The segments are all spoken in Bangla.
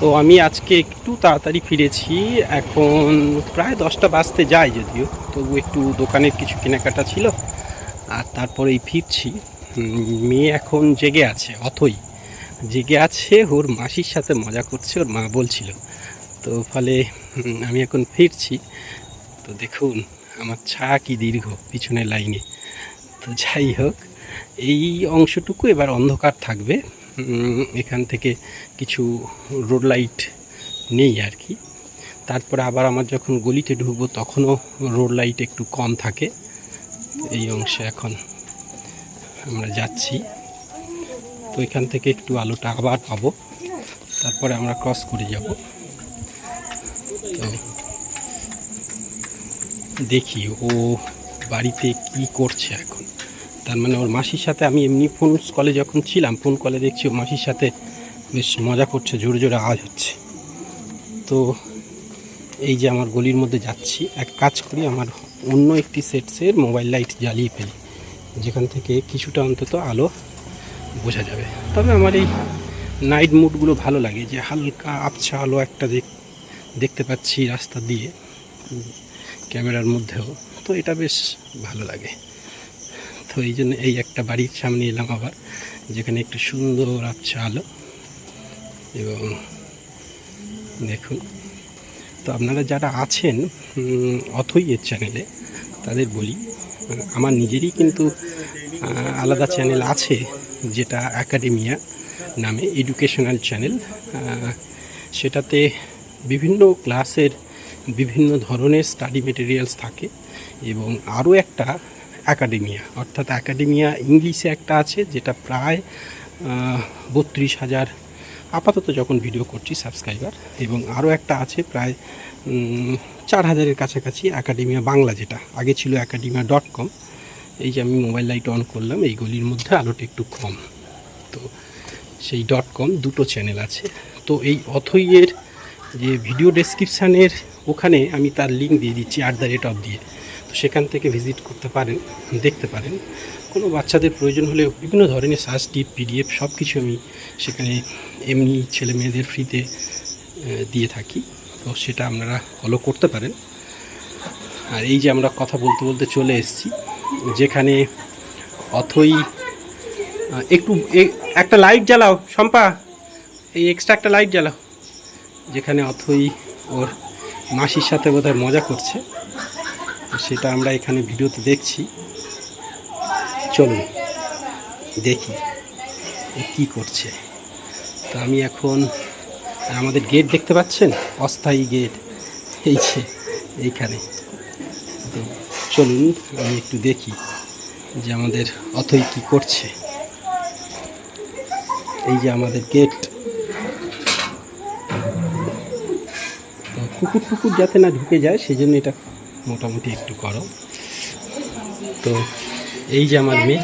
তো আমি আজকে একটু তাড়াতাড়ি ফিরেছি। এখন প্রায় দশটা বাজতে যায় যদিও, তবু একটু দোকানের কিছু কেনাকাটা ছিল আর তারপরেই ফিরছি। মেয়ে এখন জেগে আছে, অথই। জেগে আছে, ওর মাসির সাথে মজা করছে, ওর মা বলছিল। তো ফলে আমি এখন ফিরছি। তো দেখুন, আমার ছা কি দীর্ঘ পিছনের লাইনে। তো যাই হোক, এই অংশটুকু এবার অন্ধকার থাকবে। এখান থেকে কিছু রোড লাইট নেই আর কি। তারপরে আবার আমার যখন গলিতে ঢুকবো তখনও রোড লাইট একটু কম থাকে। এই অংশে এখন আমরা যাচ্ছি। তো এখান থেকে একটু আলোটা আবার পাবো। তারপরে আমরা ক্রস করে যাব। তো দেখি ও বাড়িতে কি করছে এখন। তার মানে ওর মাসির সাথে আমি এমনি ফোন কলে যখন ছিলাম ফোন কলে দেখছি ও মাসির সাথে বেশ মজা করছে, জোরে জোরে আওয়াজ হচ্ছে। তো এই যে আমার গলির মধ্যে যাচ্ছি, এক কাজ করি, আমার অন্য একটি সেটসের মোবাইল লাইট জ্বালিয়ে ফেলি। যেখান থেকে কিছুটা অন্তত আলো বোঝা যাবে। তবে আমার এই নাইট মুডগুলো ভালো লাগে যে হালকা আবছা আলো একটা দেখ- দেখতে পাচ্ছি রাস্তা দিয়ে ক্যামেরার মধ্যেও। তো এটা বেশ ভালো লাগে। তো এই জন্য এই একটা বাড়ির সামনে এলাম আবার, যেখানে একটু সুন্দর আবছা আলো। এবং দেখুন, তো আপনারা যারা আছেন অথই এর চ্যানেলে তাদের বলি, আমার নিজেরই কিন্তু আলাদা চ্যানেল আছে, যেটা একাডেমিয়া নামে এডুকেশনাল চ্যানেল সেটাতে বিভিন্ন ক্লাসের বিভিন্ন ধরনের স্টাডি মেটেরিয়ালস থাকে এবং আরও একটা একাডেমিয়া অর্থাৎ অ্যাকাডেমিয়া ইংলিশে একটা আছে, যেটা প্রায় বত্রিশ হাজার, আপাতত যখন ভিডিও করছি সাবস্ক্রাইবার এবং আরও একটা আছে প্রায় চার হাজারের কাছাকাছি অ্যাকাডেমিয়া বাংলা যেটা, আগে ছিল অ্যাকাডেমিয়া ডট কম এই যে আমি মোবাইল লাইট অন করলাম, এই গলির মধ্যে আলোটা একটু কম। তো সেই ডট কম দুটো চ্যানেল আছে। তো এই অথইয়ের যে ভিডিও ডেসক্রিপশানের ওখানে আমি তার লিঙ্ক দিয়ে দিচ্ছি অ্যাট দ্য রেট অফ দিয়ে। সেখান থেকে ভিজিট করতে পারেন, দেখতে পারেন। কোনো বাচ্চাদের প্রয়োজন হলে বিভিন্ন ধরনের সার্চ, টিপ, পিডিএফ সব কিছু আমি সেখানে এমনি ছেলে মেয়েদের ফ্রিতে দিয়ে থাকি। তো সেটা আপনারা ফলো করতে পারেন। আর এই যে আমরা কথা বলতে বলতে চলে এসেছি, যেখানে অথই একটু একটা লাইট জ্বালাও, শম্পা, এই এক্সট্রা একটা লাইট জ্বালাও। যেখানে অথই ওর মাসির সাথে বোধহয় মজা করছে। সেটা আমরা এখানে ভিডিওতে দেখছি। চলুন, দেখি কী করছে। তো আমি এখন আমাদের গেট দেখতে পাচ্ছেন? অস্থায়ী গেট এই যে, এইখানে। তো চলুন, আমি একটু দেখি যে আমাদের অথই কি করছে। এই যে আমাদের গেট কুকুর টুকুর যাতে না ঢুকে যায় সেই জন্য এটা মোটামুটি একটু করো তো এই যে আমার মেয়ে,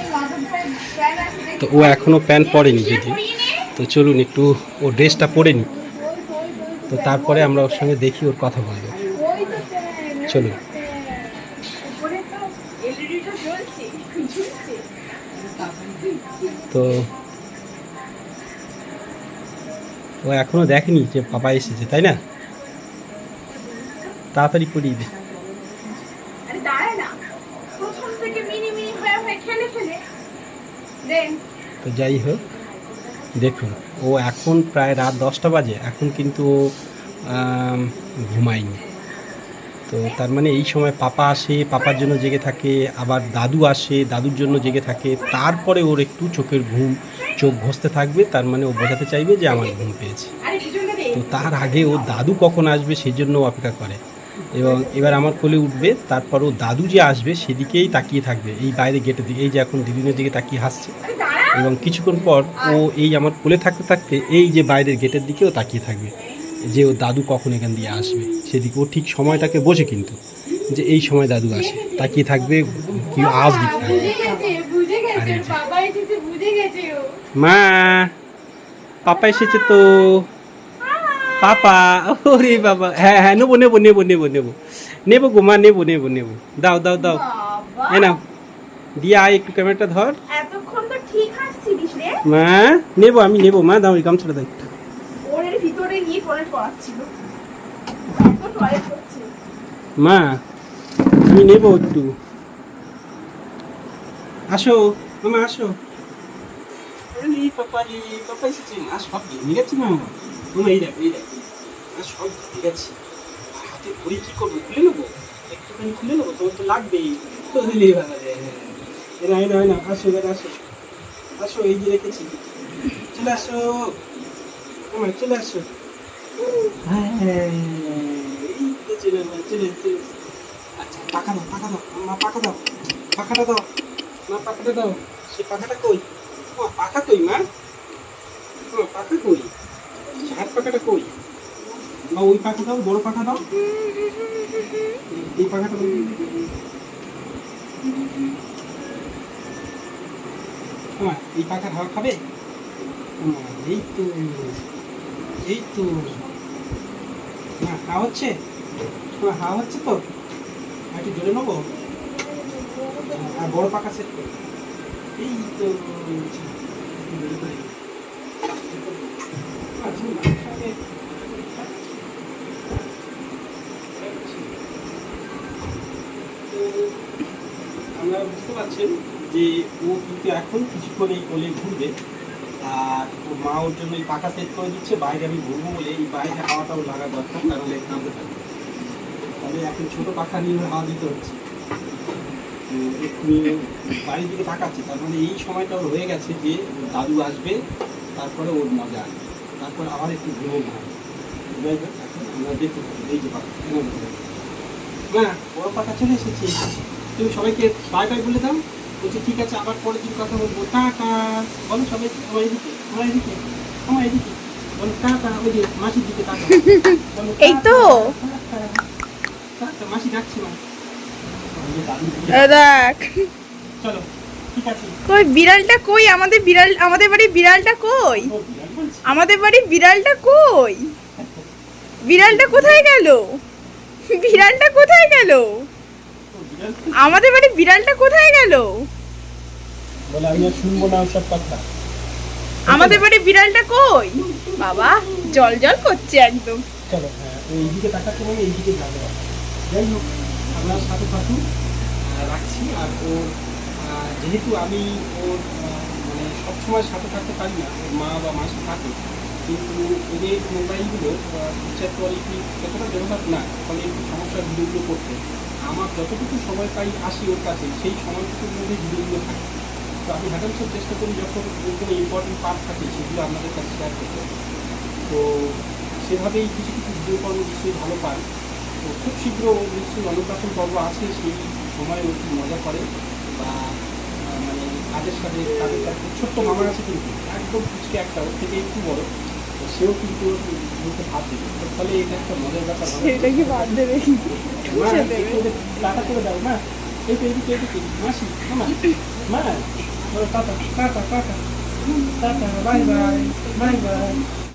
তো ও এখনও প্যান্ট পরেনি যদি তো চলুন একটু ও ড্রেসটা পরে নি তো তারপরে আমরা ওর সঙ্গে দেখি ওর কথা বলব। চলুন। তো ও এখনও দেখেনি যে পাপা এসেছে, তাই না? তাড়াতাড়ি করিয়ে দে আরে দাঁড়ায় না প্রথম থেকে মিনি মিনি হয়ে হয়ে খেলে খেলে দেন তো যাই হোক, দেখুন, ও এখন প্রায় রাত দশটা বাজে, এখন কিন্তু ও ঘুমায়নি। তো তার মানে এই সময় পাপা আসে, পাপার জন্য জেগে থাকে, আবার দাদু আসে, দাদুর জন্য জেগে থাকে, তারপরে ওর একটু চোখের ঘুম, চোখ ঘষতে থাকবে, তার মানে ও বোঝাতে চাইবে যে আমার ঘুম পেয়েছে। তো তার আগে ও দাদু কখন আসবে সেই জন্য অপেক্ষা করে। এবং এবার আমার কোলে উঠবে, তারপর ও দাদু যে আসবে সেদিকেই তাকিয়ে থাকবে, এই বাইরে গেটের দিকে, এই যে এখন দিদিনের দিকে তাকিয়ে হাসছে। এবং কিছুক্ষণ পর ও এই আমার কোলে থাকতে থাকতে এই যে বাইরের গেটের দিকেও তাকিয়ে থাকবে যে ও দাদু কখন এখান দিয়ে আসবে? সেদিকে ও ঠিক সময়টাকে বোঝে কিন্তু যে এই সময় দাদু আসে। তাকিয়ে থাকবে কি দিতে থাকবে। মা পাপা এসেছে তো। পাপা ওরে বাবা। হ্যাঁ হ্যাঁ নেব নেব নেব নেব নেব। নেব গো মা নেব নেব নেব। দাও দাও দাও। বাবা। এ নাও। দিয়ে আয় একটু ক্যামেরাটা ধর। এতক্ষণ তো ঠিক হাসছিলিস রে মা নেব আমি নেব মা দাও এই গামছাটা দাও একটু। ওর ভিতরে নিয়ে করাচ্ছিল টয়লেট করছে। মা আমি নেব একটু। আসো মামা আসো। আরে পাপা পাপা এসেছে। মা সব দিয়ে গেছি মামা। এই দেখ এই দেখ। মা সব গেছি। হাতে ঘড়ি কি করব খুলে নেব? একটুখানি খুলে নেব তোমার তো লাগবেই। বুঝলি বাবা রে এনা এনা এনা আসো এবার আসো। আসো এই যে রেখেছি। চলে আসো। আমার চলে আসো। হ্যাঁ আচ্ছা পাখা পাখা দাও দাও, পাখাটা দাও দাও। কই? পাখা কই পাখা কই? হাত কই? ওই পাখা দাও, বড় পাখা দাও। এই পাখাটা মা এই পাখার হাওয়া খাবে? এই তো এই তো। না হাওয়া হচ্ছে? তোমার হাওয়া হচ্ছে তো? একটু জোরে নেব আর বড় পাকা সেট করো। এই তো মাঝখানে- তো আমরা বুঝতে পারছেন যে ও কিন্তু এখন কিছুক্ষণ এই কোলে ঘুরবে। আর ওর মা ওর জন্য এই পাখা সেট করে দিচ্ছে। বাইরে আমি ঘুরবো বলে এই বাইরে হাওয়াটাও লাগা দরকার, কারণ লেগ নামতে থাকবে। তবে এখন ছোটো পাখা নিয়ে হাওয়া দিতে হচ্ছে। বাড়ির দিকে তাকাচ্ছে। তার মানে এই সময়টা ওর হয়ে গেছে যে দাদু আসবে, তারপরে ওর মজা। তারপরে আবার একটু ঘুমো না যাই এই যে পাখা। না বড় পাখা চলে এসেছে। তুমি সবাইকে বাই বাই বলে দাও। বলছি ঠিক আছে আবার পরে দিন কথা বলব। টাটা। বলো সবাই এদিকে আমার এদিকে এদিকে। বলো টাটা। ওই যে মাসির দিকে বলো, এই তো। মাসি ডাকছি দেখ। চলো কই বিড়ালটা কই? আমাদের বিড়াল আমাদের বাড়ির বিড়ালটা কই। আমাদের বাড়ি বিড়ালটা কই? বিড়ালটা কোথায় গেল? বিড়ালটা কোথায় গেল। আমাদের বাড়ি বিড়ালটা কোথায় গেল? বলে আমি আর শুনব না সব কথা। আমাদের বাড়ি বিড়ালটা কই? বাবা জল জল করছে একদম। চলো হ্যাঁ এইদিকে তাকাচ্ছে মানে এইদিকে যাবে। যাই হোক আপনার সাথে থাকুন রাখছি। আর আহ, যেহেতু আমি ওর মানে সবসময় সাথে থাকতে পারি না ওর মা বা মাসি থাকে কিন্তু ওদের মোবাইলগুলো পিকচার কোয়ালিটি যতটা ডেভেলপ না ফলে একটু সমস্যার ভিডিওগুলো করতে আমার যতটুকু সময় পাই আসি ওর কাছে, সেই সময়টুকুর মধ্যে ভিডিওগুলো থাকে। তো আমি হাজার চেষ্টা করি যখন কোনো ইম্পর্টেন্ট পার্ট থাকে, সেগুলো আপনাদের কাছে শেয়ার করতে। তো সেভাবেই কিছু কিছু ভিডিও পর্ব নিশ্চয়ই ভালো পান তো খুব শীঘ্র নিশ্চয়ই অন্নপ্রাশন পর্ব আছে, সেই সময় ও মজা করে। বা মানে কাজের সাথে কাজের ছোট্ট মামার আছে কিন্তু, একদম ফুচকে একটা, ওর থেকে একটু বড়। সেও কিন্তু ওর মুখে ভাত দেবে তো ফলে এটা একটা মজার ব্যাপার হবে। সেটা কি বাদ দেবে মা, একটু ওদের টাটা করে দাও মা এই তো এদিকে এদিকে মাসি মামা মা বলো tata tata tata tata bye bye bye bye